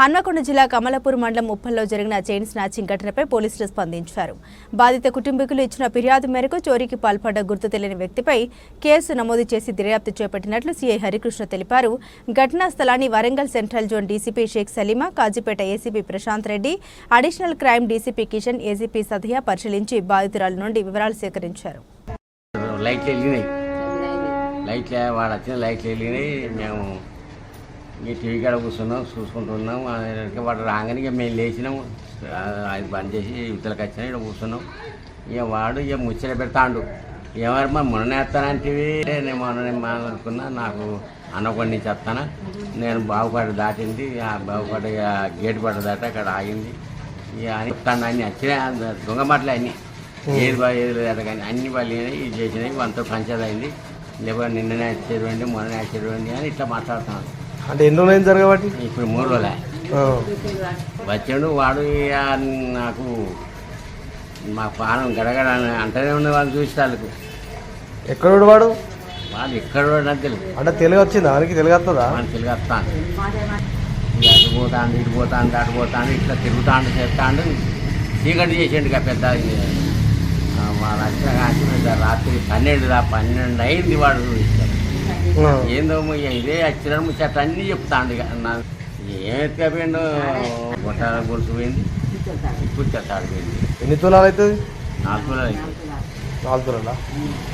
హన్మకొండ జిల్లా కమలాపూర్ మండలం ఉప్పల్లో జరిగిన చైన్ స్నాచింగ్ ఘటనపై పోలీసులు స్పందించారు. బాధిత కుటుంబీకులు ఇచ్చిన ఫిర్యాదు మేరకు చోరీకి పాల్పడ్డ గుర్తు తెలియని వ్యక్తిపై కేసు నమోదు చేసి దర్యాప్తు చేపట్టినట్లు సీఐ హరికృష్ణ తెలిపారు. ఘటనా స్థలాన్ని Warangal central zone DCP Shaik Salima Kazipet ACP Prashanth Reddy additional crime DCP Kishan ACP Sadhiya పరిశీలించి బాధితురాల నుండి వివరాలు సేకరించారు. లైట్లు వెళ్ళినాయి లైట్లు వాడు వచ్చిన లైట్లు వెళ్ళినాయి మేము ఈ టీవీ కాడ కూర్చున్నాం చూసుకుంటున్నాం. వాడు రాగానే ఇక మేము లేచినాం. అది బంద్ చేసి యువతలకు వచ్చినా ఇక్కడ కూర్చున్నాం. ఇక వాడు ఇక ముచ్చట పెడతాడు. ఎవరమ్మా మొన్న మొన్ననేస్తానంటివి నేను మొన్న అనుకున్నా నాకు అన్నకొండ నుంచి వస్తానా నేను బావుపాట దాటింది ఆ బావుపాట గేటు గేట్ పడ్డ దాట అక్కడ ఆగింది. ఇక అని చెప్తాను అన్నీ వచ్చినాయి దొంగ మాటలు అన్నీ. ఏది బాగా ఏది లేదు కానీ అన్ని వాళ్ళు ఇది చేసినాయి వాళ్ళతో పంచేది అయింది. లేకపోతే నిన్ననే వచ్చేటువంటి మొన్ననే వచ్చేటువంటి అని ఇట్లా మాట్లాడుతున్నాను అంటే ఎన్ని రోజులు జరగబట్టి? ఇప్పుడు మూడు రోజులే. వచ్చాడు వాడు నాకు మా పానం గడగడ అని అంటనే ఉన్న వాళ్ళు చూసి వాళ్ళకు ఎక్కడ వాడు వాళ్ళు ఎక్కడ కూడా తెలుసు అంటే తెలుగు వచ్చిందా? వానికి తెలుగు వస్తుందా? తిరిగొస్తాను ఇక అటు పోతాను ఇటు పోతాను అటు పోతాను ఇట్లా తిరుగుతాండు చేస్తాడు. చీకటి చేసేయండి ఇక పెద్ద కాంచి పెద్ద రాత్రి పన్నెండు రా పన్నెండు అయింది వాడు ఆ. ఏందో ఇదే వచ్చిన ముచ్చట అన్నీ చెప్తాండు ఇక. నా ఏం ఎత్తుకపోయిండు గొట్టాల గొలుసు పోయింది. ఇప్పుడు చెత్తాడు పోయింది. ఎన్ని తులాలు అవుతుంది? నాలుగు రోజులు అయింది. నాలుగు తులాలా.